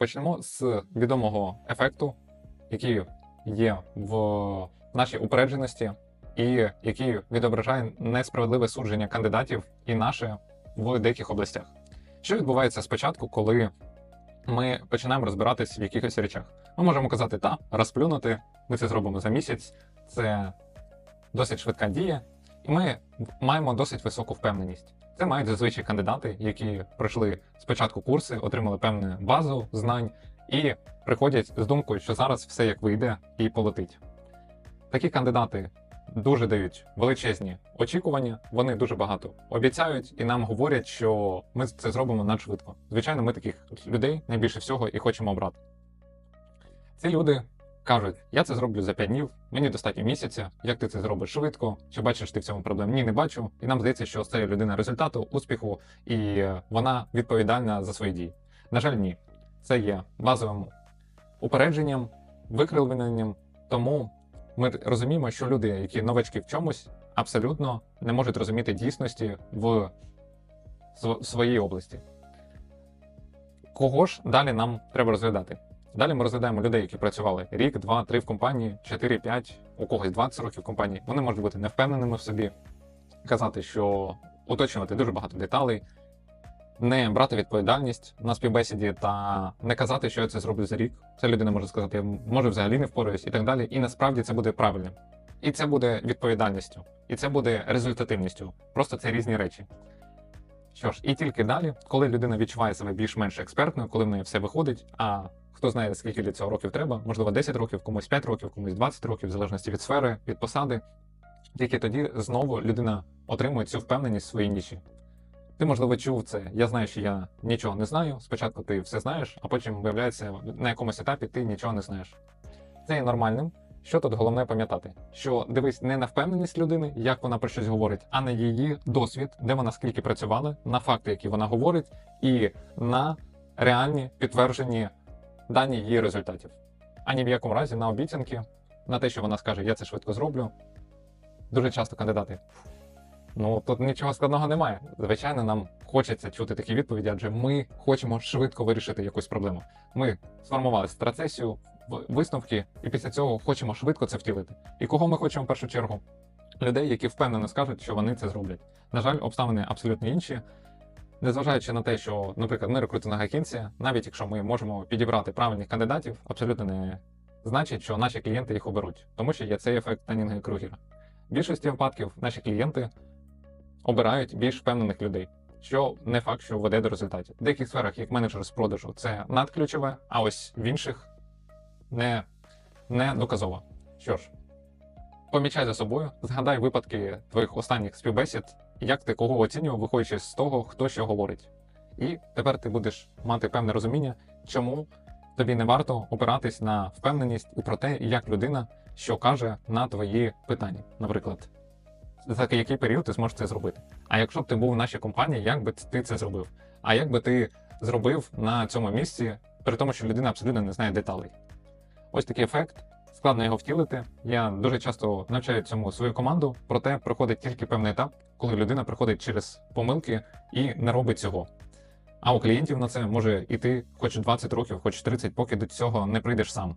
Почнемо з відомого ефекту, який є в нашій упередженості, і який відображає несправедливе судження кандидатів і наше в деяких областях. Що відбувається спочатку, коли ми починаємо розбиратись в якихось речах? Ми можемо казати, та, розплюнути, ми це зробимо за місяць, це досить швидка дія, і ми маємо досить високу впевненість. Це мають зазвичай кандидати, які пройшли спочатку курси, отримали певну базу знань і приходять з думкою, що зараз все як вийде і полетить. Такі кандидати дуже дають величезні очікування, вони дуже багато обіцяють і нам говорять, що ми це зробимо надшвидко. Звичайно, ми таких людей найбільше всього і хочемо обрати. Ці люди кажуть: я це зроблю за 5 днів, мені достатньо місяця, як ти це зробиш швидко, чи бачиш ти в цьому проблем? Ні, не бачу. І нам здається, що це людина результату, успіху, і е, вона відповідальна за свої дії. На жаль, ні. Це є базовим упередженням, викривленням. Тому ми розуміємо, що люди, які новачки в чомусь, абсолютно не можуть розуміти дійсності в своїй області. Кого ж далі нам треба розглядати? Далі ми розглядаємо людей, які працювали рік, два, три в компанії, 4, 5, у когось 20 років в компанії. Вони можуть бути невпевненими в собі, казати, що уточнювати дуже багато деталей, не брати відповідальність на співбесіді та не казати, що я це зроблю за рік. Ця людина може сказати, я може взагалі не впораюсь і так далі. І насправді це буде правильним. І це буде відповідальністю, і це буде результативністю. Просто це різні речі. Що ж, і тільки далі, коли людина відчуває себе більш-менш експертною, коли в неї все виходить, а хто знає, скільки для цього років треба, можливо, 10 років, комусь 5 років, комусь 20 років, в залежності від сфери, від посади. Тільки тоді знову людина отримує цю впевненість в своїй ніші. Ти, можливо, чув це. Я знаю, що я нічого не знаю. Спочатку ти все знаєш, а потім виявляється, на якомусь етапі ти нічого не знаєш. Це є нормальним. Що тут головне пам'ятати? Що дивись не на впевненість людини, як вона про щось говорить, а на її досвід, де вона скільки працювала, на факти, які вона говорить, і на реальні підтверджені дані її результатів. Ані в якому разі на обіцянки, на те, що вона скаже, я це швидко зроблю. Дуже часто кандидати. Ну тут нічого складного немає. Звичайно, нам хочеться чути такі відповіді, адже ми хочемо швидко вирішити якусь проблему. Ми сформували страцесію, висновки, і після цього хочемо швидко це втілити. І кого ми хочемо в першу чергу? Людей, які впевнено скажуть, що вони це зроблять. На жаль, обставини абсолютно інші. Незважаючи на те, що, наприклад, ми рекрутинг агенція, навіть якщо ми можемо підібрати правильних кандидатів, абсолютно не значить, що наші клієнти їх оберуть, тому що є цей ефект Танінга Кругера. В більшості випадків наші клієнти обирають більш впевнених людей, що не факт, що веде до результатів. В деяких сферах, як менеджер з продажу, це надключове, а ось в інших не, не доказово. Що ж, помічай за собою, згадай випадки твоїх останніх співбесід, як ти кого оцінював, виходячи з того, хто що говорить. І тепер ти будеш мати певне розуміння, чому тобі не варто опиратись на впевненість і про те, як людина що каже на твої питання, наприклад за який період ти зможеш це зробити. А якщо б ти був в нашій компанії, як би ти це зробив? А як би ти зробив на цьому місці, при тому, що людина абсолютно не знає деталей? Ось такий ефект. Складно його втілити. Я дуже часто навчаю цьому свою команду, проте проходить тільки певний етап, коли людина проходить через помилки і не робить цього. А у клієнтів на це може йти хоч 20 років, хоч 30, поки до цього не прийдеш сам.